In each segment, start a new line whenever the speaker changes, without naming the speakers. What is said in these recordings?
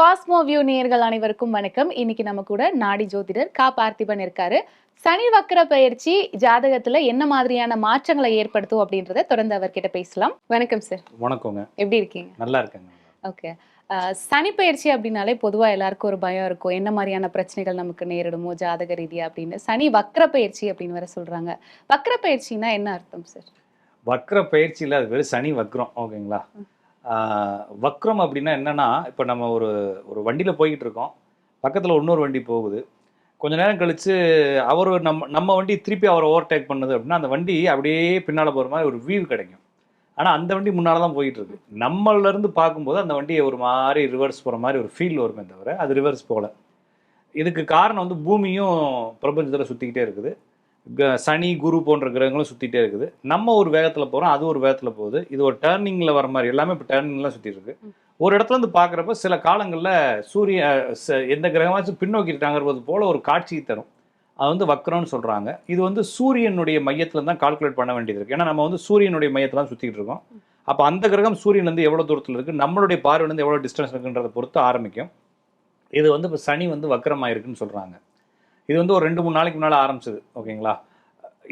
Cosmo view நேயர்கள் அனைவருக்கும் வணக்கம். இன்னைக்கு நம்ம கூட நாடி ஜோதிடர் கா பார்த்திபன் இருக்காரு. சனி வக்கர பயிற்சி ஜாதகத்துல என்ன மாதிரியான மாற்றங்களை ஏற்படுத்தும் அப்படின்றத தொடர்ந்து அவர்கிட்ட பேசலாம். வணக்கம் சார்.
வணக்கங்க.
எப்படி இருக்கீங்க?
நல்லா இருக்கேங்க.
ஓகே. சனி பயிற்சி அப்படின்னாலே பொதுவா எல்லாருக்கும் ஒரு பயம் இருக்கும். என்ன மாதிரியான பிரச்சனைகள் நமக்கு நேரிடுமோ ஜாதக ரீதியா அப்படின்னு. சனி வக்கர பயிற்சி அப்படின்னு வேற சொல்றாங்க. வக்கர பயிற்சினா என்ன அர்த்தம் சார்?
வக்ர பயிற்சியில் அது பேர் சனி வக்ரம். ஓகேங்களா? வக்ரம் அப்படின்னா என்னன்னா இப்போ நம்ம ஒரு ஒரு வண்டியில் போய்கிட்டு இருக்கோம் பக்கத்தில் இன்னொரு வண்டி போகுது. கொஞ்ச நேரம் கழித்து அவர் நம்ம நம்ம வண்டி திருப்பி அவரை ஓவர்டேக் பண்ணுது அப்படின்னா அந்த வண்டி அப்படியே பின்னால் போகிற மாதிரி ஒரு வியூ கிடைக்கும். ஆனால் அந்த வண்டி முன்னால் தான் போயிட்டு இருக்கு நம்மளிலேருந்து இருந்து பார்க்கும்போது அந்த வண்டியை ஒரு மாதிரி ரிவர்ஸ் போகிற மாதிரி ஒரு ஃபீல் வருமே தவிர அது ரிவர்ஸ் போகல. இதுக்கு காரணம் வந்து பூமியும் பிரபஞ்சத்தில் சுற்றிக்கிட்டே இருக்குது. சனி குரு போன்ற கிரகங்களும் சுற்றிட்டே இருக்குது. நம்ம ஒரு வேகத்தில் போகிறோம் அது ஒரு வேகத்தில் போகுது. இது ஒரு டேர்னிங்கில் வர மாதிரி எல்லாமே இப்போ டேர்னிங்லாம் சுற்றிட்டு இருக்கு. ஒரு இடத்துல இருந்து பார்க்குறப்ப சில காலங்களில் சூரிய ச- எந்த கிரகமாச்சும் பின்னோக்கி இருக்காங்கிறது போல ஒரு காட்சியை தரும். அது வந்து வக்ரம்னு சொல்கிறாங்க இது வந்து சூரியனுடைய மையத்தில் தான் கால்குலேட் பண்ண வேண்டியது இருக்குது ஏன்னா நம்ம வந்து சூரியனுடைய மையத்தில் தான் சுற்றிட்டு இருக்கோம். அப்போ அந்த கிரகம் சூரியன்லேருந்து எவ்வளோ தூரத்தில் இருக்குது நம்மளுடைய பார்வையிலேருந்து எவ்வளோ டிஸ்டன்ஸ் இருக்குன்றதை பொறுத்து ஆரம்பிக்கும். இது வந்து இப்போ சனி வந்து வக்ரமாயிருக்குன்னு சொல்கிறாங்க இது வந்து ஒரு ரெண்டு மூணு நாளைக்கு முன்னால் ஆரம்பிச்சது ஓகேங்களா?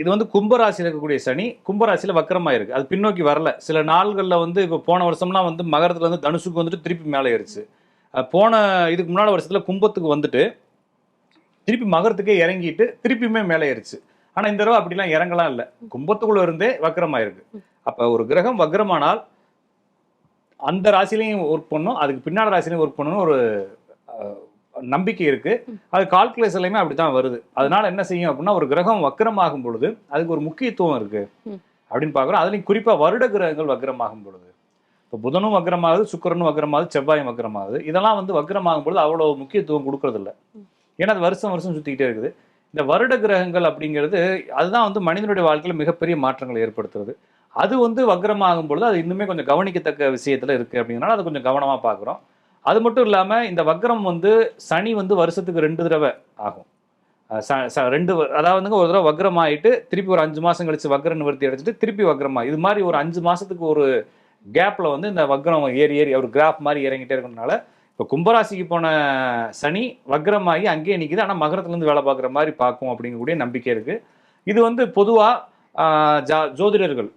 இது வந்து கும்பராசியில் இருக்கக்கூடிய சனி கும்பராசியில் வக்கரமாயிருக்கு அது பின்னோக்கி வரல. சில நாள்களில் வந்து இப்போ போன வருஷம்லாம் வந்து மகரத்தில் வந்து தனுசுக்கு வந்துட்டு திருப்பி மேலே ஏறிச்சு போன இதுக்கு முன்னாடி வருஷத்தில் கும்பத்துக்கு வந்துட்டு திருப்பி மகரத்துக்கே இறங்கிட்டு திருப்பியுமே மேலே ஏறிச்சு ஆனால் இந்த தடவை அப்படிலாம் இறங்கலாம் இல்லை. கும்பத்துக்குள்ளே இருந்தே வக்கரமாயிருக்கு அப்போ ஒரு கிரகம் வக்கரமானால் அந்த ராசிலையும் ஒர்க் பண்ணும் அதுக்கு பின்னாடி ராசிலையும் ஒர்க் பண்ணணும் ஒரு நம்பிக்கை இருக்கு. அது கால்குலேஷன்லையுமே அப்படி தான் வருது. அதனால என்ன செய்யும் அப்படின்னா ஒரு கிரகம் வக்ரமாகும் பொழுது அதுக்கு ஒரு முக்கியத்துவம் இருக்கு. அப்படின்னு பார்க்குறோம். அதுலேயும் குறிப்பாக வருட கிரகங்கள் வக்ரமாகும் பொழுது. இப்போ புதனும் வக்ரமாகுது சுக்கிரனும் வக்ரமாகுது செவ்வாயும் வக்ரமாகுது. இதெல்லாம் வந்து வக்ரமாகும் பொழுது அவ்வளோ முக்கியத்துவம் கொடுக்கறதில்ல. ஏன்னா அது வருஷம் வருஷம் சுற்றிக்கிட்டே இருக்குது. இந்த வருட கிரகங்கள் அப்படிங்கிறது அதுதான் வந்து மனிதனுடைய வாழ்க்கையில் மிகப்பெரிய மாற்றங்களை ஏற்படுத்துறது. அது வந்து வக்ரமாகும் பொழுது அது இன்னுமே கொஞ்சம் கவனிக்கத்தக்க விஷயத்துல இருக்கு அப்படிங்கிறனால அதை கொஞ்சம் கவனமாக பார்க்குறோம். அது மட்டும் இல்லாமல் இந்த வக்ரம் வந்து சனி வந்து வருஷத்துக்கு ரெண்டு தடவை ஆகும். ச- ரெண்டு அதாவதுங்க அதாவது வந்து ஒரு தடவை வக்ரம் ஆகிட்டு திருப்பி ஒரு அஞ்சு மாதம் கழிச்சு வக்ர நிவர்த்தி அடைச்சிட்டு திருப்பி வக்ரமாக இது மாதிரி ஒரு அஞ்சு மாதத்துக்கு ஒரு கேப்பில் வந்து இந்த வக்ரம் ஏறி ஏறி ஒரு கிராஃப் மாதிரி இறங்கிட்டே இருக்கிறதுனால இப்போ கும்பராசிக்கு போன சனி வக்ரமாகி அங்கேயே நிற்கிது ஆனால் மகரத்துலேருந்து வேலை பார்க்குற மாதிரி பார்க்கும் அப்படிங்கக்கூடிய நம்பிக்கை இருக்குது இது வந்து பொதுவாக ஜா ஜோதிடர்கள்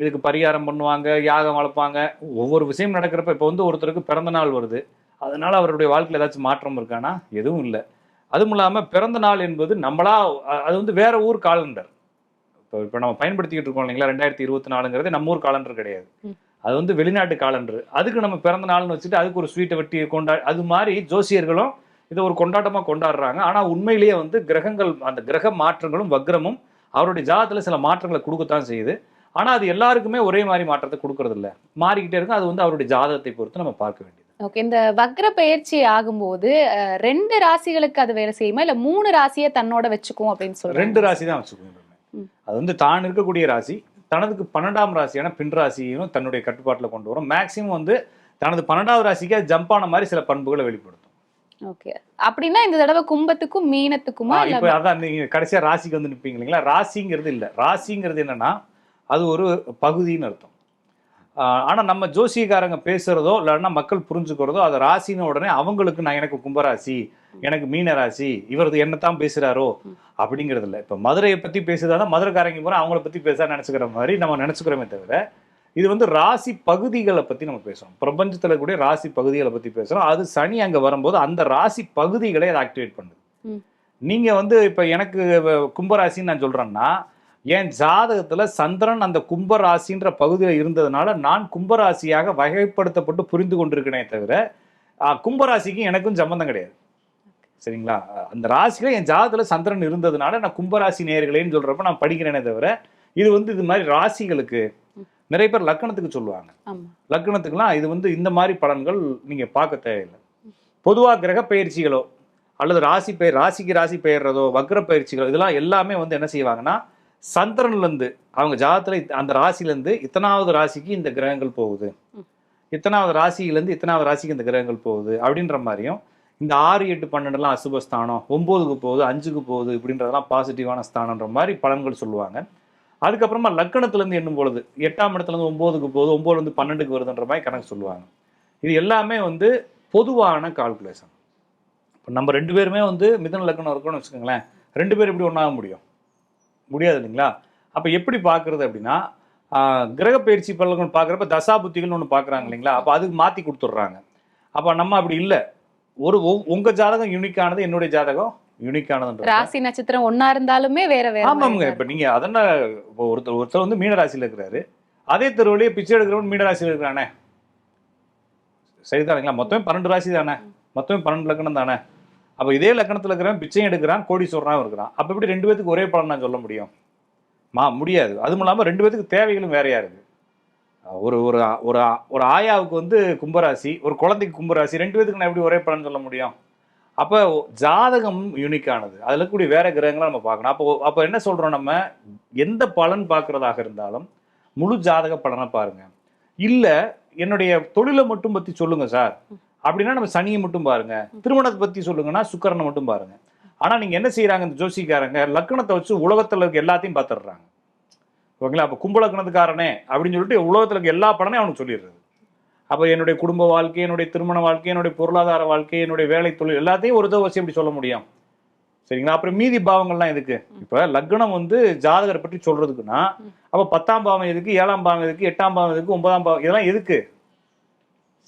இதுக்கு பரிகாரம் பண்ணுவாங்க யாகம் வளர்ப்பாங்க. ஒவ்வொரு விஷயம் நடக்கிறப்ப இப்போ வந்து ஒருத்தருக்கு பிறந்த நாள் வருது. அதனால அவருடைய வாழ்க்கையில் ஏதாச்சும் மாற்றம் இருக்கானா? எதுவும் இல்லை. அதுவும் இல்லாமல் பிறந்த நாள் என்பது நம்மளா அது வந்து வேற ஊர் காலண்டர். இப்போ இப்போ நம்ம பயன்படுத்திக்கிட்டு இருக்கோம் இல்லைங்களா? ரெண்டாயிரத்தி இருபத்தி நாலுங்கிறது நம்ம ஊர் காலண்டர் கிடையாது. அது வந்து வெளிநாட்டு காலண்டர். அதுக்கு நம்ம பிறந்த நாள்னு வச்சுட்டு அதுக்கு ஒரு ஸ்வீட்டை வெட்டி கொண்டா அது மாதிரி ஜோசியர்களும் இதை ஒரு கொண்டாட்டமாக கொண்டாடுறாங்க. ஆனால் உண்மையிலேயே வந்து கிரகங்கள் அந்த கிரக மாற்றங்களும் வக்ரமும் அவருடைய ஜாதகத்துல சில மாற்றங்களை கொடுக்கத்தான் செய்யுது. ஆனால் அது எல்லாருக்குமே ஒரே மாதிரி மாற்றத்தை கொடுக்கறது இல்ல மாறிக்கிட்டே இருக்கும் அது வந்து அவருடைய ஜாதகத்தை பொறுத்து நம்ம பார்க்க வேண்டியது.
ஓகே. இந்த வக்ர பயிற்சி ஆகும்போது ரெண்டு ராசிகளுக்கு அது வேலை செய்யுமா? இல்ல மூணு ராசியை தன்னோட வச்சுக்கும் அப்படின்னு சொல்றாங்க?
ரெண்டு ராசி தான் வச்சுக்கோங்க
ம்.
அது வந்து தான் இருக்கக்கூடிய ராசி தனதுக்கு பன்னெண்டாம் ராசியான பின் ராசியையும் தன்னுடைய கட்டுப்பாட்டில் கொண்டு வரும். மேக்சிமம் வந்து தனது பன்னெண்டாவது ராசிக்கு ஜம்ப் ஆன மாதிரி சில பண்புகளை வெளிப்படுத்தும்.
ஓகே. அப்படின்னா இந்த தடவை கும்பத்துக்கும் மீனத்துக்குமா?
இப்ப அதான் நீங்க கடைசியா ராசிக்கு வந்து நிப்பீங்க இல்லைங்களா? ராசிங்கிறது இல்ல. ராசிங்கிறது என்னன்னா அது ஒரு பகுதின்னு அர்த்தம். ஆ, ஆனா நம்ம ஜோசியக்காரங்க பேசுறதோ இல்லைன்னா மக்கள் புரிஞ்சுக்கிறதோ அது ராசின உடனே அவங்களுக்கு நான் எனக்கு கும்பராசி எனக்கு மீன ராசி இவரது என்னத்தான் பேசுறாரோ அப்படிங்கிறது இல்ல. இப்ப மதுரையை பத்தி பேசுறதா மதுரைக்காரங்க பூரா அவங்கள பத்தி பேச நினைச்சுக்கிற மாதிரி நம்ம நினைச்சுக்கிறோமே தவிர இது வந்து ராசி பகுதிகளை பத்தி நம்ம பேசுறோம். பிரபஞ்சத்துல கூடிய ராசி பகுதிகளை பத்தி பேசுறோம். அது சனி அங்க வரும்போது அந்த ராசி பகுதிகளை அதை ஆக்டிவேட் பண்ணுது.
ம்.
நீங்க வந்து இப்ப எனக்கு கும்பராசின்னு நான் சொல்றேன்னா என் ஜாதகத்துல சந்திரன் அந்த கும்பராசின்ற பகுதியில இருந்ததுனால நான் கும்பராசியாக வகைப்படுத்தப்பட்டு புரிந்து கொண்டிருக்கிறேனே தவிர கும்பராசிக்கும் எனக்கும் சம்பந்தம் கிடையாது. சரிங்களா? அந்த ராசியில என் ஜாதகத்துல சந்திரன் இருந்ததுனால நான் கும்பராசி நேர்களேன்னு சொல்றப்ப நான் படிக்கிறேனே தவிர இது வந்து இது மாதிரி ராசிகளுக்கு நிறைய பேர் லக்கணத்துக்கு சொல்லுவாங்க. லக்னத்துக்குலாம் இது வந்து இந்த மாதிரி பலன்கள் நீங்க பார்க்க தேவையில்லை. பொதுவா கிரக பயிற்சிகளோ அல்லது ராசி பெயர் ராசிக்கு ராசி பெயர்றதோ வக்ர பயிற்சிகளோ இதெல்லாம் எல்லாமே வந்து என்ன செய்வாங்கன்னா சந்திரன்ல இருந்து அவங்க ஜாதத்துல அந்த ராசியில இருந்து இத்தனாவது ராசிக்கு இந்த கிரகங்கள் போகுது. இத்தனாவது ராசியிலேருந்து இத்தனாவது ராசிக்கு இந்த கிரகங்கள் போகுது அப்படின்ற மாதிரியும் இந்த ஆறு எட்டு பன்னெண்டுலாம் அசுப ஸ்தானம் ஒம்போதுக்கு போகுது அஞ்சுக்கு போகுது இப்படின்றதெல்லாம் பாசிட்டிவான ஸ்தானன்ற மாதிரி பலன்கள் சொல்லுவாங்க. அதுக்கப்புறமா லக்கணத்துல இருந்து எண்ணும் பொழுது எட்டாம் இடத்துல இருந்து ஒன்பதுக்கு போகுது ஒன்பதுல இருந்து பன்னெண்டுக்கு வருதுன்ற மாதிரி கணக்கு சொல்லுவாங்க. இது எல்லாமே வந்து பொதுவான கால்குலேஷன் இப்போ நம்ம ரெண்டு பேருமே வந்து மிதன லக்னம் இருக்கோம்னு வச்சுக்கோங்களேன் ரெண்டு பேரும் எப்படி ஒன்றாக முடியும்? முடியாது இல்லைங்களா? அப்போ எப்படி பார்க்குறது அப்படின்னா கிரக பயிற்சி பலன்கள் பார்க்குறப்ப தசா புத்திகள்னு ஒன்று பார்க்குறாங்க இல்லைங்களா? அப்போ அதுக்கு மாற்றி கொடுத்துட்றாங்க. அப்போ நம்ம அப்படி இல்லை. ஒரு ஒ- உங்க ஜாதகம் யூனிக்கானது என்னுடைய ஜாதகம் யூனிக்கானதுன்றது
ராசி நட்சத்திரம் ஒன்னா இருந்தாலுமே வேற வேற
ஆமாங்க. இப்போ நீங்க அதென்ன இப்போ ஒருத்தர் ஒருத்தர் வந்து மீன ராசியில இருக்கிறாரு. அதே தெருவிலேயே பிச்சை எடுக்கிறவன் மீன ராசியில இருக்கிறானே. சரிதானுங்களா? மொத்தமே பன்னெண்டு ராசி தானே. மொத்தமே பன்னெண்டு லக்கணம் தானே. அப்போ இதே லக்கணத்தில் இருக்கிறவன் பிச்சையும் எடுக்கிறான் கோடீஸ்வரனாகவும் இருக்கிறான். அப்போ எப்படி ரெண்டு பேத்துக்கு ஒரே பலன் நான் சொல்ல முடியும்? மா முடியாது. அதுவும் இல்லாமல் ரெண்டு பேத்துக்கு தேவைகளும் வேறையா இருக்கு. ஒரு ஒரு ஒரு ஒரு ஆயாவுக்கு வந்து கும்பராசி ஒரு குழந்தைக்கு கும்பராசி ரெண்டு பேத்துக்கு நான் எப்படி ஒரே பலன் சொல்ல முடியும்? அப்போ ஜாதகம் யூனிக்கானது அதில் இருக்கக்கூடிய வேற கிரகங்களை நம்ம பார்க்கணும். அப்போ அப்போ என்ன சொல்கிறோம் நம்ம? எந்த பலன் பார்க்குறதாக இருந்தாலும் முழு ஜாதக பலனை பாருங்கள் இல்லை என்னுடைய தொழிலை மட்டும் பற்றி சொல்லுங்கள் சார். அப்படின்னா நம்ம சனியை மட்டும் பாருங்க. திருமணத்தை பத்தி சொல்லுங்கன்னா சுக்கரனை மட்டும் பாருங்க. ஆனா நீங்க என்ன செய்யறாங்க இந்த ஜோசிக்காரங்க லக்கணத்தை வச்சு உலகத்துல இருக்க எல்லாத்தையும் பார்த்துடுறாங்க. ஓகேங்களா? அப்போ கும்ப லக்கணத்துக்காரனே அப்படின்னு சொல்லிட்டு உலகத்துல இருக்க எல்லா பலனையும் அவனுக்கு சொல்லிடுறது. அப்போ என்னுடைய குடும்ப வாழ்க்கை என்னுடைய திருமண வாழ்க்கை என்னுடைய பொருளாதார வாழ்க்கை என்னுடைய வேலை தொழில் எல்லாத்தையும் ஒரு தடவை வச்சு எப்படி சொல்ல முடியும்? சரிங்களா? அப்புறம் மீதி பாவங்கள்லாம் எதுக்கு? இப்போ லக்னம் வந்து ஜாதகரை பற்றி சொல்றதுக்குன்னா அப்போ பத்தாம் பாவம் எதுக்கு ஏழாம் பாவம் எதுக்கு எட்டாம் பாவம் எதுக்கு ஒன்பதாம் பாவம் இதெல்லாம் எதுக்கு?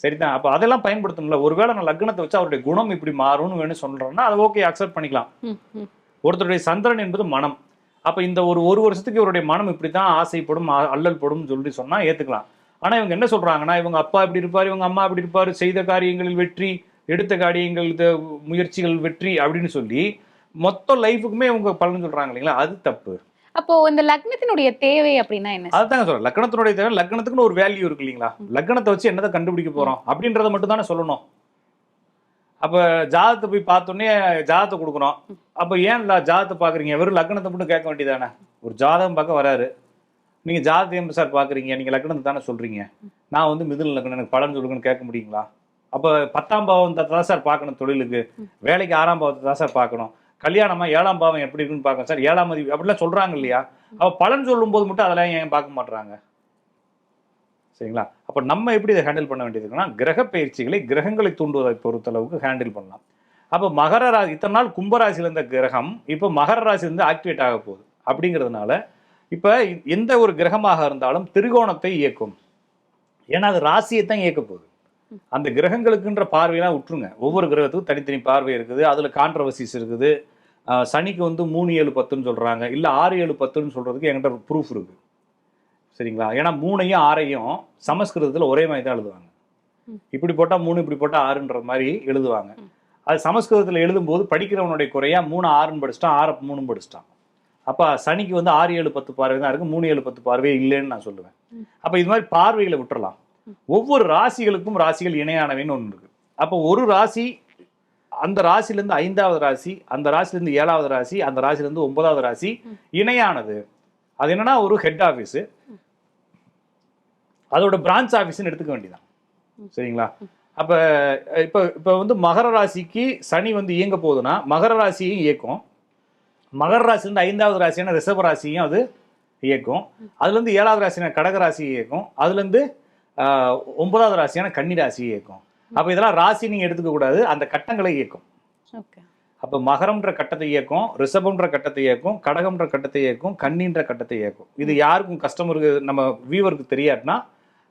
சரிதான். அப்போ அதெல்லாம் பயன்படுத்தணும்ல. ஒருவேளை நான் லக்னத்தை வச்சு அவருடைய குணம் இப்படி மாறும்னு வேணும் சொல்றேன்னா அதை ஓகே அக்செப்ட் பண்ணிக்கலாம். ஒருத்தருடைய சந்திரன் என்பது மனம். அப்ப இந்த ஒரு ஒரு வருஷத்துக்கு இவருடைய மனம் இப்படித்தான் ஆசைப்படும் அல்லல் படும் சொல்லி சொன்னா ஏத்துக்கலாம். ஆனா இவங்க என்ன சொல்றாங்கன்னா இவங்க அப்பா இப்படி இருப்பாரு இவங்க அம்மா இப்படி இருப்பாரு செய்த காரியங்களில் வெற்றி எடுத்த காரியங்கள் முயற்சிகள் வெற்றி அப்படின்னு சொல்லி மொத்த லைஃபுக்குமே இவங்க பலன் சொல்றாங்க இல்லைங்களா? அது தப்பு.
அப்போ இந்த லக்னத்தினுடைய தேவை அப்படின்னா என்ன
அதுதாங்க சொல்றேன். லக்னத்தினுடைய தேவை லக்னத்துக்குன்னு ஒரு வேல்யூ இருக்கு இல்லைங்களா? லக்னத்தை வச்சு என்னதை கண்டுபிடிக்க போறோம் அப்படின்றத மட்டும் தானே சொல்லணும். அப்ப ஜாதகத்தை போய் பார்த்தோன்னே ஜாதகத்தை கொடுக்குறோம் அப்ப ஏன் ஜாதகத்தை பாக்குறீங்க வெறும் லக்னத்தை மட்டும் கேட்க வேண்டியதானே? ஒரு ஜாதகம் பார்க்க வராரு. நீங்க ஜாதகம் சார் பாக்குறீங்க நீங்க லக்னத்தை தானே சொல்றீங்க. நான் வந்து மிதுன லக்னம் எனக்கு பலன் சொல்லுங்கன்னு கேட்க முடியுங்களா? அப்ப பத்தாம் பாவத்தை தான் சார் பார்க்கணும் தொழிலுக்கு. வேலைக்கு ஆறாம் பாவத்தை தான் சார் பார்க்கணும். கல்யாணமா ஏழாம் பாவம் எப்படி இருக்குன்னு பார்க்க சார் ஏழாம் மதி அப்படிலாம் சொல்றாங்க இல்லையா? அப்ப பலன் சொல்லும்போது மட்டும் அதெல்லாம் ஏன் பார்க்க மாட்டுறாங்க சரிங்களா? அப்ப நம்ம எப்படி இதை ஹேண்டில் பண்ண வேண்டியது இருக்குன்னா கிரக பயிற்சிகளை கிரகங்களை தூண்டுவதை பொறுத்தளவுக்கு ஹேண்டில் பண்ணலாம். அப்ப மகர ராசி இத்தனை நாள் கும்பராசியில் இருந்த கிரகம் இப்போ மகர ராசிலேருந்து ஆக்டிவேட் ஆக போகுது. அப்படிங்கிறதுனால இப்ப எந்த ஒரு கிரகமாக இருந்தாலும் திரிகோணத்தை இயக்கும். ஏன்னா அது ராசியை தான் இயக்க போகுது. அந்த கிரகங்களுக்குன்ற பார்வையெல்லாம் விட்டுருங்க ஒவ்வொரு கிரகத்துக்கும் தனித்தனி பார்வை இருக்குது. அதுல கான்ட்ரவர்சிஸ் இருக்குது. சனிக்கு வந்து மூணு ஏழு பத்துன்னு சொல்றாங்க. இல்ல ஆறு ஏழு பத்துன்னு சொல்றதுக்கு என்கிட்ட ப்ரூஃப் இருக்கு. சரிங்களா? ஏன்னா மூணையும் ஆறையும் சமஸ்கிருதத்துல ஒரே மாதிரி தான் எழுதுவாங்க. இப்படி போட்டா மூணு இப்படி போட்டா ஆறுன்ற மாதிரி எழுதுவாங்க. அது சமஸ்கிருதத்துல எழுதும்போது படிக்கிறவனுடைய குறையா மூணு ஆறுன்னு படிச்சிட்டான் ஆறு மூணும் படிச்சிட்டான். அப்ப சனிக்கு வந்து ஆறு ஏழு பத்து பார்வை தான் இருக்கு. மூணு ஏழு பத்து பார்வை இல்லைன்னு நான் சொல்லுவேன். அப்ப இது மாதிரி பார்வைகளை விட்டுறலாம். ஒவ்வொரு ராசிகளுக்கும் ராசிகள் இணையானவைன்னு ஒன்று இருக்கு. அப்போ ஒரு ராசி அந்த ராசிலேருந்து ஐந்தாவது ராசி அந்த ராசிலேருந்து ஏழாவது ராசி அந்த ராசிலேருந்து ஒன்பதாவது ராசி இணையானது. அது என்னன்னா ஒரு ஹெட் ஆஃபீஸு அதோட பிரான்ச் ஆஃபீஸ்னு எடுத்துக்க வேண்டியதான் சரிங்களா? அப்ப இப்போ இப்போ வந்து மகர ராசிக்கு சனி வந்து இயங்க போகுதுன்னா மகர ராசியும் இயக்கும். மகர ராசிலேருந்து ஐந்தாவது ராசியான ரிஷப ராசியும் அது இயக்கும். அதுலேருந்து ஏழாவது ராசியான கடக ராசியும் இயக்கும். அதுலேருந்து ஒன்பதாவது ராசியான கன்னி ராசியை இயக்கும். அப்போ இதெல்லாம் ராசி நீங்கள் எடுத்துக்க கூடாது. அந்த கட்டங்களை இயக்கும். அப்போ மகரம்ன்ற கட்டத்தை இயக்கும் ரிஷபம்ன்ற கட்டத்தை இயக்கும் கடகம்ன்ற கட்டத்தை இயக்கும் கன்னின்ற கட்டத்தை இயக்கும். இது யாருக்கும் கஸ்டமருக்கு நம்ம வியூவருக்கு தெரியாதுன்னா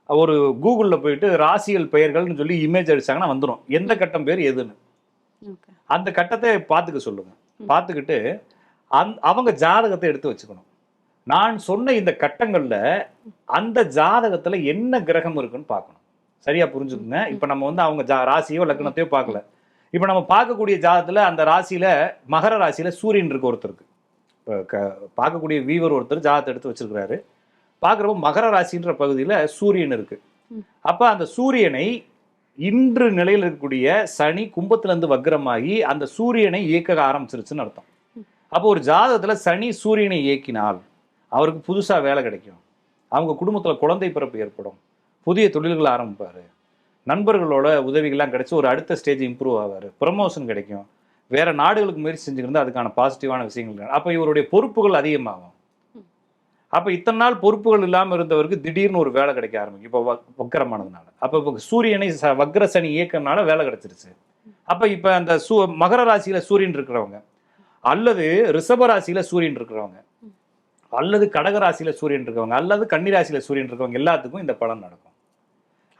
ஒரு கூகுளில் போயிட்டு ராசியல் பெயர்கள்னு சொல்லி இமேஜ் அடிச்சாங்கன்னா வந்துடும் எந்த கட்டம் பேர் எதுன்னு. அந்த கட்டத்தை பார்த்துக்க சொல்லுங்க. பார்த்துக்கிட்டு அந் அவங்க ஜாதகத்தை எடுத்து வச்சுக்கணும். நான் சொன்ன இந்த கட்டங்கள்ல அந்த ஜாதகத்துல என்ன கிரகம் இருக்குன்னு பார்க்கணும். சரியா புரிஞ்சுக்குங்க? இப்ப நம்ம வந்து அவங்க ஜா ராசியோ லக்னத்தையோ பார்க்கல. இப்ப நம்ம பார்க்கக்கூடிய ஜாதகத்துல அந்த ராசியில மகர ராசியில சூரியன் இருக்கு ஒருத்தருக்கு இப்போ க பார்க்கக்கூடிய வீவர் ஒருத்தர் ஜாதகத்தை எடுத்து வச்சிருக்கிறாரு. பார்க்குறப்ப மகர ராசின்ற பகுதியில சூரியன் இருக்கு.
ம்.
அப்ப அந்த சூரியனை இன்று நிலையில் இருக்கக்கூடிய சனி கும்பத்திலிருந்து வக்ரமாகி அந்த சூரியனை இயக்க ஆரம்பிச்சிருச்சுன்னு அர்த்தம். அப்போ ஒரு ஜாதகத்துல சனி சூரியனை இயக்கினால் அவருக்கு புதுசா வேலை கிடைக்கும். அவங்க குடும்பத்துல குழந்தை பிறப்பு ஏற்படும். புதிய தொழில்களை ஆரம்பிப்பாரு. நண்பர்களோட உதவிகள்லாம் கிடைச்சு ஒரு அடுத்த ஸ்டேஜ் இம்ப்ரூவ் ஆவார். ப்ரமோஷன் கிடைக்கும். வேற நாடுகளுக்கு முயற்சி செஞ்சுக்கிட்டு அதுக்கான பாசிட்டிவான விஷயங்கள் அப்போ இவருடைய பொறுப்புகள் அதிகமாகும். அப்ப இத்தனை நாள் பொறுப்புகள் இல்லாம இருந்தவருக்கு திடீர்னு ஒரு வேலை கிடைக்க ஆரம்பிக்கும். இப்போ வக்- வக்கரமானதுனால. அப்ப இப்போ சூரியனை ச- வக்ர சனி இயக்கம்னால வேலை கிடைச்சிருச்சு. அப்ப இப்ப அந்த சூ மகர ராசியில சூரியன் இருக்கிறவங்க அல்லது ரிஷப ராசியில சூரியன் இருக்கிறவங்க அல்லது கடக ராசியில சூரியன் இருக்கவங்க அல்லது கன்னி ராசியில சூரியன் இருக்கவங்க எல்லாத்துக்கும் இந்த பலன் நடக்கும்.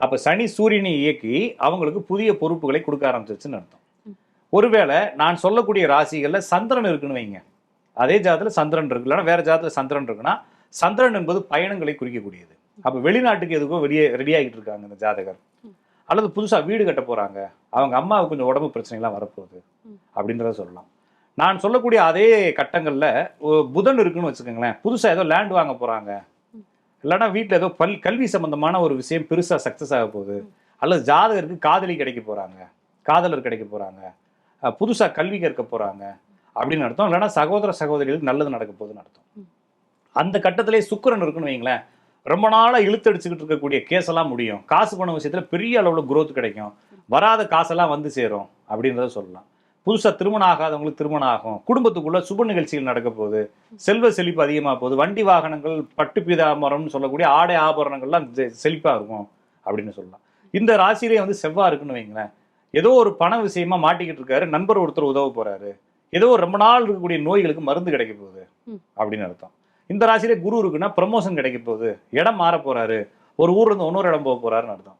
அப்ப சனி சூரியனை இயக்கி அவங்களுக்கு புதிய பொறுப்புகளை கொடுக்க ஆரம்பிச்சிருச்சுன்னு அர்த்தம். ஒருவேளை நான் சொல்லக்கூடிய ராசிகள்ல சந்திரன் இருக்குன்னு வைங்க. அதே ஜாதத்துல சந்திரன் இருக்கு இல்லைன்னா வேற ஜாதத்துல சந்திரன் இருக்குன்னா சந்திரன் என்பது பயணங்களை குறிக்கக்கூடியது. அப்ப வெளிநாட்டுக்கு எதுக்கோ வெளியே ரெடி ஆகிட்டு இருக்காங்க இந்த ஜாதகர். அல்லது புதுசா வீடு கட்ட போறாங்க. அவங்க அம்மாவுக்கு கொஞ்சம் உடம்பு பிரச்சனைலாம் வரப்போகுது. அப்படின்றத சொல்லலாம். நான் சொல்லக்கூடிய அதே கட்டங்களில் புதன் இருக்குன்னு வச்சுக்கோங்களேன். புதுசாக ஏதோ லேண்ட் வாங்க போகிறாங்க இல்லைன்னா வீட்டில் ஏதோ பல் கல்வி சம்பந்தமான ஒரு விஷயம் பெருசாக சக்ஸஸ் ஆக போகுது. அல்லது ஜாதகருக்கு காதலி கிடைக்க போகிறாங்க காதலர் கிடைக்க போகிறாங்க புதுசாக கல்வி கற்க போகிறாங்க அப்படின்னு அர்த்தம். இல்லைன்னா சகோதர சகோதரிகளுக்கு நல்லது நடக்க போகுதுன்னு அர்த்தம். அந்த கட்டத்திலே சுக்கிரன் இருக்குன்னு வைங்களேன். ரொம்ப நாளாக இழுத்தடிச்சுக்கிட்டு இருக்கக்கூடிய கேஸெல்லாம் முடியும். காசு பணம் விஷயத்தில் பெரிய அளவில் குரோத் கிடைக்கும். வராத காசெல்லாம் வந்து சேரும். அப்படின்றத சொல்லலாம். புதுசா திருமணம் ஆகாதவங்களுக்கு திருமணம் ஆகும். குடும்பத்துக்குள்ள சுப நிகழ்ச்சிகள் நடக்க போகுது. செல்வ செழிப்பு அதிகமாக போகுது. வண்டி வாகனங்கள் பட்டு பீதாமரம்னு சொல்லக்கூடிய ஆடை ஆபரணங்கள்லாம் செ- செழிப்பா இருக்கும் அப்படின்னு சொல்லலாம். இந்த ராசியிலே வந்து செவ்வாய் இருக்குன்னு வைங்களேன். ஏதோ ஒரு பண விஷயமா மாட்டிக்கிட்டு இருக்காரு. நண்பர் ஒருத்தர் உதவ போறாரு. ஏதோ ஒரு ரொம்ப நாள் இருக்கக்கூடிய நோய்களுக்கு மருந்து கிடைக்க போகுது. அப்படின்னு அர்த்தம். இந்த ராசியிலே குரு இருக்குன்னா ப்ரமோஷன் கிடைக்க போகுது. இடம் மாற போறாரு. ஒரு ஊர்ல இருந்து இன்னொரு இடம் போக போறாருன்னு அர்த்தம்.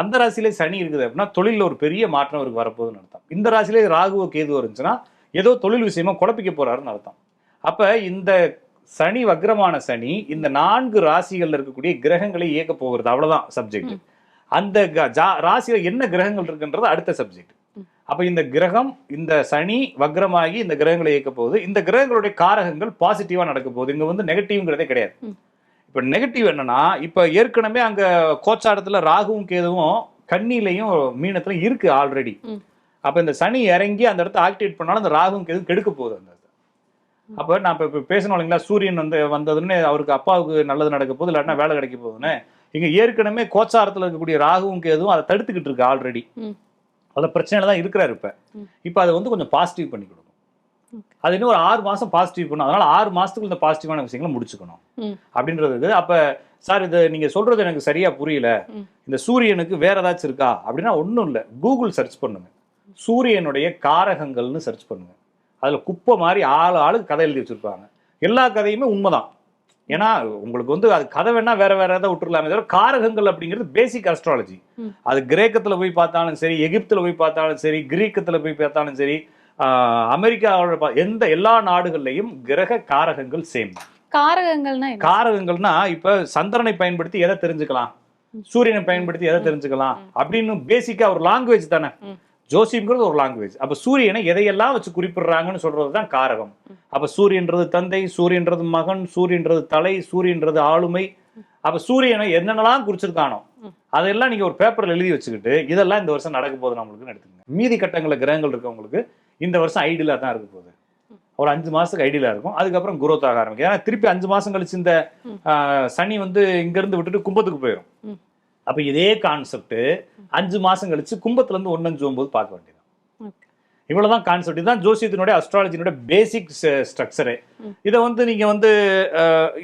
அந்த ராசியிலே சனி இருக்குது அப்படின்னா தொழிலில் ஒரு பெரிய மாற்றம் அவருக்கு வரப்போகுதுன்னு அர்த்தம். இந்த ராசியிலே ராகுவோ கேது இருந்துச்சுன்னா ஏதோ தொழில் விஷயமா குழப்பிக்க போறாருன்னு அர்த்தம். அப்ப இந்த சனி வக்ரமான சனி இந்த நான்கு ராசிகள்ல இருக்கக்கூடிய கிரகங்களை இயக்க போகிறது. அவ்வளவுதான் சப்ஜெக்ட். அந்த ராசியில என்ன கிரகங்கள் இருக்குன்றது அடுத்த சப்ஜெக்ட். அப்ப இந்த கிரகம் இந்த சனி வக்ரமாகி இந்த கிரகங்களை இயக்க போகுது. இந்த கிரகங்களுடைய காரகங்கள் பாசிட்டிவா நடக்க போகுது. இங்க வந்து நெகட்டிவ்ங்கிறதே கிடையாது. இப்ப நெகட்டிவ் என்னன்னா இப்ப ஏற்கனவே அங்க கோச்சாடத்துல ராகுவும் கேதுவும் கன்னிலையும் மீனத்துல இருக்கு ஆல்ரெடி. அப்ப இந்த சனி இறங்கி அந்த இடத்த ஆக்டிவேட் பண்ணாலும் அந்த ராகுவும் கேது கெடுக்க போகுது அந்த. அப்ப நான் இப்ப இப்ப பேசணும் இல்லைங்களா சூரியன் வந்து வந்ததுன்னு அவருக்கு அப்பாவுக்கு நல்லது நடக்க போகுது இல்லாட்டினா வேலை கிடைக்க போகுதுன்னு இங்க ஏற்கனவே கோச்சாரத்துல இருக்கக்கூடிய ராகுவும் கேதுவும் அதை தடுத்துக்கிட்டு இருக்கு ஆல்ரெடி. அந்த பிரச்சனையில தான் இருக்கிறாரு இப்ப. இப்ப அதை வந்து கொஞ்சம் பாசிட்டிவ் பண்ணி கொடுக்கும். அது இன்னும் ஒரு ஆறு மாசம் பாசிட்டிவ் பண்ணும் அதனால ஆறு மாசத்துக்கு இந்த பாசிட்டிவான விஷயங்களை முடிச்சுக்கணும். அப்படின்றது அப்ப சார் இது நீங்க சொல்றது எனக்கு சரியா புரியல. இந்த சூரியனுக்கு வேற ஏதாச்சும் இருக்கா? அப்படின்னா ஒண்ணும் இல்ல. கூகுள் சர்ச் பண்ணுங்க. சூரியனுடைய காரகங்கள்னு சர்ச் பண்ணுங்க. அதுல குப்பை மாதிரி ஆளு ஆளுக்கு கதை எழுதி வச்சிருப்பாங்க. எல்லா கதையுமே உண்மைதான். ஏன்னா உங்களுக்கு வந்து அது கதை வேணா வேற வேற ஏதாவது விட்டுருலாமே தவிர காரகங்கள் அப்படிங்கிறது பேசிக் அஸ்ட்ராலஜி. அது கிரேக்கத்துல போய் பார்த்தாலும் சரி எகிப்துல போய் பார்த்தாலும் சரி கிரீக்கத்துல போய் பார்த்தாலும் சரி அமெரிக்காவோட எந்த எல்லா நாடுகள்லையும் கிரக காரகங்கள் சேம்
காரகங்கள்னா
காரகங்கள்னா இப்ப சந்திரனை பயன்படுத்தி எதை தெரிஞ்சுக்கலாம்? சூரியனை பயன்படுத்தி எதை தெரிஞ்சுக்கலாம்? அப்படின்னு பேசிக்கா ஒரு லாங்குவேஜ் தானே. ஜோசியம்ங்கிறது ஒரு லாங்குவேஜ் அப்ப சூரியனை எதையெல்லாம் வச்சு குறிப்பிடுறாங்கன்னு சொல்றது தான் காரகம். அப்ப சூரியன்றது தந்தை சூரியன்றது மகன் சூரியன்றது தலை சூரியன்றது ஆளுமை. அப்ப சூரியனை என்னென்னலாம் குறிச்சிருக்கானோ. அதெல்லாம் நீங்க ஒரு பேப்பர்ல எழுதி வச்சுக்கிட்டு இதெல்லாம் இந்த வருஷம் நடக்க போகுது நம்மளுக்குன்னு எடுத்துக்கங்க. மீதி கட்டங்களில் கிரகங்கள் இருக்கவங்களுக்கு இந்த வருஷம் ஐடியலா தான் இருக்க போகுது ஒரு அஞ்சு மாசத்துக்கு ஐடியலா இருக்கும் அதுக்கப்புறம் குரோத் ஆக ஆரம்பிக்கும் ஏன்னா திருப்பி அஞ்சு மாசம் கழிச்சு இந்த சனி வந்து இங்க இருந்து விட்டுட்டு கும்பத்துக்கு போயிடும். அப்ப இதே கான்செப்ட் அஞ்சு மாசம் கழிச்சு கும்பத்துல இருந்து ஒன்னஞ்சு ஒன்பது பார்க்க வேண்டியது
Okay.
இவ்வளவுதான் கான்செப்ட் இதுதான் ஜோசியத்தினுடைய அஸ்ட்ராலஜினுடைய பேசிக் ஸ்ட்ரக்சரே. இதை வந்து நீங்க வந்து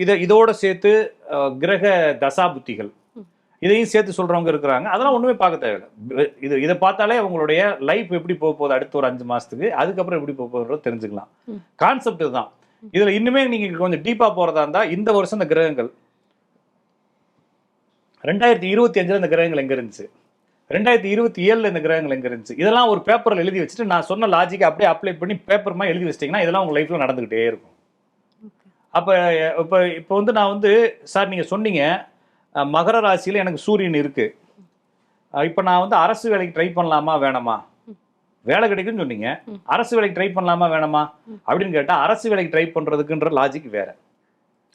இதை இதோட சேர்த்து கிரக தசாபுத்திகள். இதையும் சேர்த்து சொல்றவங்க இருக்கிறாங்க. அதெல்லாம் ஒண்ணுமே பார்க்க தேவையில்லை. இது இதை பார்த்தாலே அவங்களுடைய லைஃப் எப்படி போக போகுது அடுத்த ஒரு அஞ்சு மாசத்துக்கு அதுக்கப்புறம் எப்படி போக போகுதுன்றத தெரிஞ்சுக்கலாம். கான்செப்ட் இதுதான். இதுல இன்னுமே நீங்க கொஞ்சம் டீப்பா போறதா இருந்தா இந்த வருஷம் இந்த கிரகங்கள். ரெண்டாயிரத்தி இருபத்தி அஞ்சுல இந்த கிரகங்கள் எங்க இருந்துச்சு? ரெண்டாயிரத்தி இருபத்தி ஏழுல இந்த கிரகங்கள் எங்க இருந்துச்சு? இதெல்லாம் ஒரு பேப்பர்ல எழுதி வச்சுட்டு நான் சொன்ன லாஜிக்கை அப்படியே அப்ளை பண்ணி பேப்பர் மாதிரி எழுதி வச்சிட்டீங்கன்னா இதெல்லாம் உங்க லைஃப்ல நடந்துகிட்டே இருக்கும். அப்ப இப்ப இப்போ வந்து நான் வந்து சார் நீங்க சொன்னீங்க மகர ராசியில எனக்கு சூரியன் இருக்கு. அஹ், இப்ப நான் வந்து அரசு வேலைக்கு ட்ரை பண்ணலாமா வேணாமா? வேலை கிடைக்கும்னு சொன்னீங்க. அரசு வேலைக்கு ட்ரை பண்ணலாமா வேணாமா. அப்படின்னு கேட்டா அரசு வேலைக்கு ட்ரை பண்றதுக்குன்ற லாஜிக் வேற.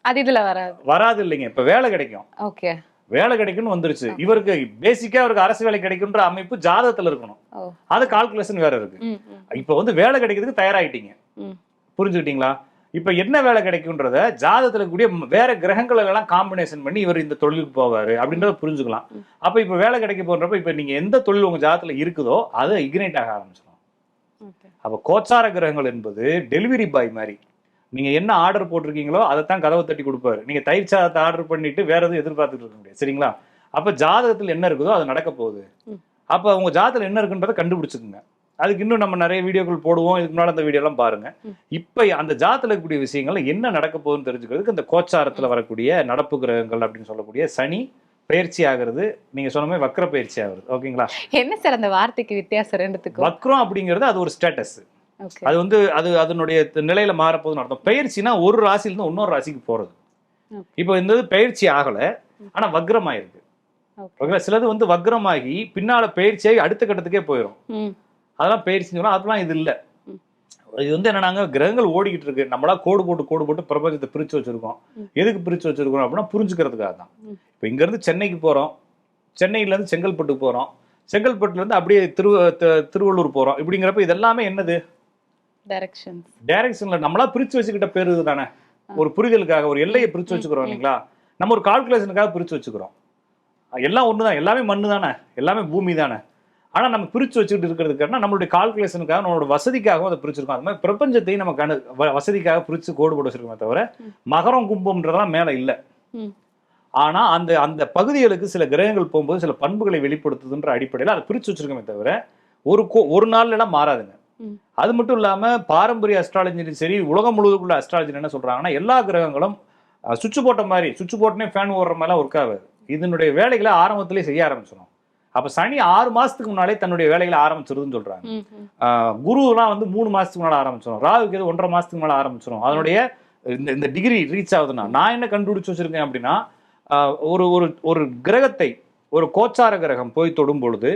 அது இதுல வராது.
வராது இல்லைங்க. இப்ப வேலை கிடைக்கும்.
ஓகே.
வேலை கிடைக்கும்னு வந்துருச்சு. இவருக்கு பேசிக்கா அவருக்கு அரசு வேலை கிடைக்குன்ற அமைப்பு ஜாதகத்துல இருக்கணும். அது கால்குலேஷன் வேற இருக்கு. இப்ப வந்து வேலை கிடைக்கிறதுக்கு தயாராயிட்டீங்க.
ம்.
புரிஞ்சுக்கிட்டீங்களா? இப்ப என்ன வேலை கிடைக்கும்ன்றத ஜாதகத்துல கூடிய ம- வேற கிரகங்களை எல்லாம் காம்பினேஷன் பண்ணி இவர் இந்த தொழிலுக்கு போவாரு அப்படின்றத புரிஞ்சுக்கலாம். அப்ப இப்ப வேலை கிடைக்க போன்றப்ப இப்ப நீங்க எந்த தொழில் உங்க ஜாதகத்துல இருக்குதோ அது இக்னைட் ஆக ஆரம்பிச்சிடும். அப்ப கோச்சார கிரகங்கள் என்பது டெலிவரி பாய் மாதிரி. நீங்க என்ன ஆர்டர் போட்டிருக்கீங்களோ அதை தான் கதவை தட்டி கொடுப்பாரு. நீங்க தயிர் சாதத்தை ஆர்டர் பண்ணிட்டு வேற எதுவும் எதிர்பார்த்துட்டு இருக்க முடியாது சரிங்களா? அப்ப ஜாதகத்தில் என்ன இருக்குதோ அது நடக்க போகுது. அப்ப உங்க ஜாதகத்தில் என்ன இருக்குன்றதை கண்டுபிடிச்சுக்குங்க. அதுக்கு இன்னும் நம்ம நிறைய வீடியோக்கள் போடுவோம். இதுக்கு முன்னாடி அந்த வீடியோ எல்லாம் பாருங்க. இப்ப அந்த ஜாதகத்தில் இருக்கக்கூடிய விஷயங்கள்ல என்ன நடக்க போகுதுன்னு தெரிஞ்சுக்கிறதுக்கு இந்த கோச்சாரத்துல வரக்கூடிய நடப்பு கிரகங்கள் அப்படின்னு சொல்லக்கூடிய சனி பயிற்சி ஆகிறது. நீங்க சொன்ன மாதிரி வக்ர பயிற்சி ஆகுறது ஓகேங்களா?
என்ன சார் அந்த வார்த்தைக்கு வித்தியாசம் ரெண்டுத்துக்கும்?
வக்ரம் அப்படிங்கிறது அது ஒரு ஸ்டேட்டஸ் அது வந்து அது அதனுடைய நிலையில மாறப்போகுதுன்னு அர்த்தம். பயிற்சினா ஒரு ராசியிலிருந்து இன்னொரு ராசிக்கு போறது. இப்போ இந்த இது பயிற்சி ஆகல. ஆனா வக்ரம் ஆயிருக்கு
ஓகே.
ஓகேங்களா? சிலது வந்து வக்ரமாகி பின்னால பயிற்சியாகி அடுத்த கட்டத்துக்கே போயிடும் அதெல்லாம் சொன்னா அதெல்லாம் இது இல்ல. இது வந்து என்னன்னாங்க கிரகங்கள் ஓடிக்கிட்டு இருக்கு. நம்மளா கோடு போட்டு கோடு போட்டு பிரபஞ்சத்தை பிரிச்சு வச்சிருக்கோம். எதுக்கு பிரிச்சு வச்சிருக்கோம் அப்படின்னா புரிஞ்சுக்கிறதுக்காக தான். இப்போ இங்க இருந்து சென்னைக்கு போறோம். சென்னையில இருந்து செங்கல்பட்டுக்கு போறோம். செங்கல்பட்டுல இருந்து அப்படியே திரு திருவள்ளூர் போறோம். இப்படிங்கிறப்ப இது எல்லாமே என்னது
டைரக்ஷன்ஸ்
டைரக்ஷன்ல நம்மளா பிரிச்சு வச்சுக்கிட்ட பேரு தானே ஒரு புரிதலுக்காக ஒரு எல்லையை பிரிச்சு வச்சுக்கிறோம். இல்லைங்களா? நம்ம ஒரு கால்குலேஷனுக்காக பிரிச்சு வச்சுக்கிறோம். எல்லாம் ஒண்ணுதான். எல்லாமே மண்ணு தானே எல்லாமே பூமி தானே ஆனா நம்ம பிரிச்சு வச்சுக்கிட்டு இருக்கிறதுக்கான நம்மளுடைய கால்குலேஷனுக்காக நம்மளோட வசதிக்காகவும் அதை பிரிச்சிருக்கோம் அது மாதிரி பிரபஞ்சத்தையும் நம்ம கணு வசதிக்காக பிரிச்சு கோடு போட்டு வச்சிருக்கோமே தவிர. மகரம் கும்பம்ன்றதெல்லாம் மேல இல்ல
ம்.
ஆனா அந்த அந்த பகுதிகளுக்கு சில கிரகங்கள் போகும்போது சில பண்புகளை வெளிப்படுத்துதுன்ற அடிப்படையில் அதை பிரிச்சு வச்சிருக்கோமே தவிர ஒரு கோ- ஒரு நாள்ல எல்லாம் மாறாதுங்க. அது மட்டும் இல்லாம பாரம்பரிய அஸ்ட்ராலஜிலும் சரி உலகம் முழுவதுக்குள்ள அஸ்ட்ராலஜி என்ன சொல்றாங்கன்னா எல்லா கிரகங்களும் சுவிட்ச் போட்ட மாதிரி சுவிட்ச் போட்டனே ஃபேன் ஓடுற மாதிரிலாம் ஒர்க் ஆகாது இதனுடைய வேலைகளை ஆரம்பத்திலே செய்ய ஆரம்பிச்சிடும் அப்ப சனி ஆறு மாசத்துக்கு முன்னாலே தன்னுடைய வேலைகளை ஆரம்பிச்சிருதுன்னு ஆஹ் குருலாம் வந்து மூணு மாசத்துக்கு முன்னால ஆரம்பிச்சிடும் ராகுக்கு எது ஒன்றரை மாசத்துக்கு முன்னால ஆரம்பிச்சிடும் அதனுடைய இந்த இந்த டிகிரி ரீச் ஆகுதுன்னா நான் என்ன கண்டுபிடிச்சு வச்சிருக்கேன் அப்படின்னா ஒரு ஒரு ஒரு கிரகத்தை ஒரு கோச்சார கிரகம் போய் தொடும் பொழுது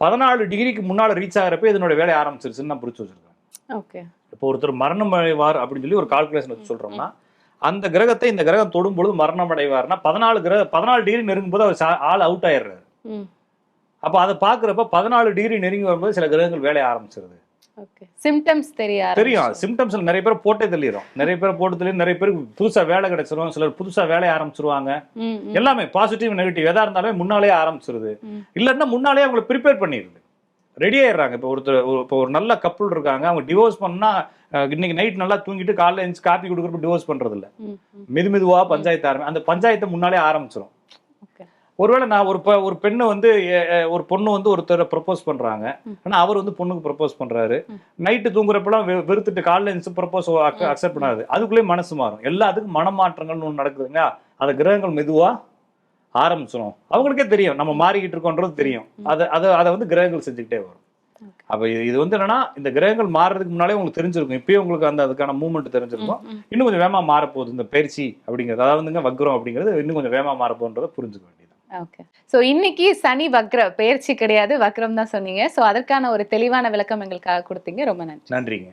பதினாலு டிகிரிக்கு முன்னால ரீச் ஆகிறப்ப இதனுடைய வேலையை ஆரம்பிச்சிருச்சுன்னு நான் புரிச்சு வச்சிருக்கேன்.
ஓகே.
இப்போ ஒருத்தர் மரணம் அடைவார் அப்படின்னு சொல்லி ஒரு கால்குலேஷன் வச்சு சொல்றோம்னா அந்த கிரகத்தை இந்த கிரகம் தொடும் பொழுது மரணம் அடைவார்னா பதினாலு கிரக பதினாலு டிகிரி நெருங்கும் போது அவர் ஆள் அவுட் ஆயிடுறாரு. அப்போ அதை பார்க்குறப்ப பதினாலு டிகிரி நெருங்கி வரும்போது சில கிரகங்கள் வேலையை ஆரம்பிச்சிருது.
சிம்டம்ஸ் தெரிய
தெரியும். சிம்டம்ஸ்ல நிறைய பேர் போட்டே தள்ளிடும் நிறைய பேர் போட்டு தள்ளி நிறைய பேருக்கு புதுசா வேலை கிடைச்சிரும். சிலர் புதுசா வேலையை ஆரம்பிச்சிருவாங்க. எல்லாமே பாசிட்டிவ் நெகட்டிவ் எதா இருந்தாலுமே முன்னாலே ஆரம்பிச்சிருது. இல்லைன்னா முன்னாலே அவங்களை ப்ரிப்பேர் பண்ணிடுது. ரெடி ஆயிடுறாங்க. இப்போ ஒருத்தர் ஒரு- இப்போ ஒரு நல்ல கப்புள் இருக்காங்க. அவங்க டிவோர்ஸ் பண்ணா இன்னைக்கு நைட் நல்லா தூங்கிட்டு காலைல எழுந்து காப்பி கொடுக்குறப்ப டிவோர்ஸ் பண்றது இல்ல மெது மெதுவா பஞ்சாயத்து ஆரம்பி அந்த பஞ்சாயத்தை முன்னாலே ஆரம்பிச்சிடும் ஒருவேளை நான் ஒரு ஒரு பெண்ணு வந்து ஒரு பொண்ணு வந்து ஒருத்தரை ப்ரப்போஸ் பண்றாங்க.
ம்.
ஆனா அவர் வந்து பொண்ணுக்கு ப்ரப்போஸ் பண்றாரு.
ம்.
நைட்டு தூங்குறப்பெல்லாம் வெறுத்துட்டு காலைல எழுந்து ப்ரப்போஸ் அக்செப்ட் பண்ணாது. அதுக்குள்ளேயே மனசு மாறும். எல்லாத்துக்கும் மனமாற்றங்கள்னு ஒன்று நடக்குதுங்க. அந்த கிரகங்கள் மெதுவா ஆரம்பிச்சிடும் அவங்களுக்கே தெரியும். நம்ம மாறிக்கிட்டு இருக்கோன்றது தெரியும். அதை அதை அதை வந்து கிரகங்கள் செஞ்சுக்கிட்டே வரும். அப்ப இது இது வந்து என்னன்னா இந்த கிரகங்கள் மாறுறதுக்கு முன்னாலே உங்களுக்கு தெரிஞ்சிருக்கும். இப்பயே உங்களுக்கு அந்த அதுக்கான மூவ்மெண்ட் தெரிஞ்சிருக்கும். இன்னும் கொஞ்சம் வேகமா மாறப்போகுது இந்த பயிற்சி அப்படிங்கிறது. அதாவது வந்துங்க வக்ரம் அப்படிங்கிறது இன்னும் கொஞ்சம் வேகமா மாறப்போன்றதை புரிஞ்சுக்க வேண்டியது.
ஓகே ஸோ இன்னைக்கு சனி வக்ர பெயர்ச்சி கிடையாது வக்ரம் தான் சொன்னீங்க. ஸோ அதற்கான ஒரு தெளிவான விளக்கம் எங்களுக்காக கொடுத்தீங்க. ரொம்ப நன்றி.
நன்றிங்க.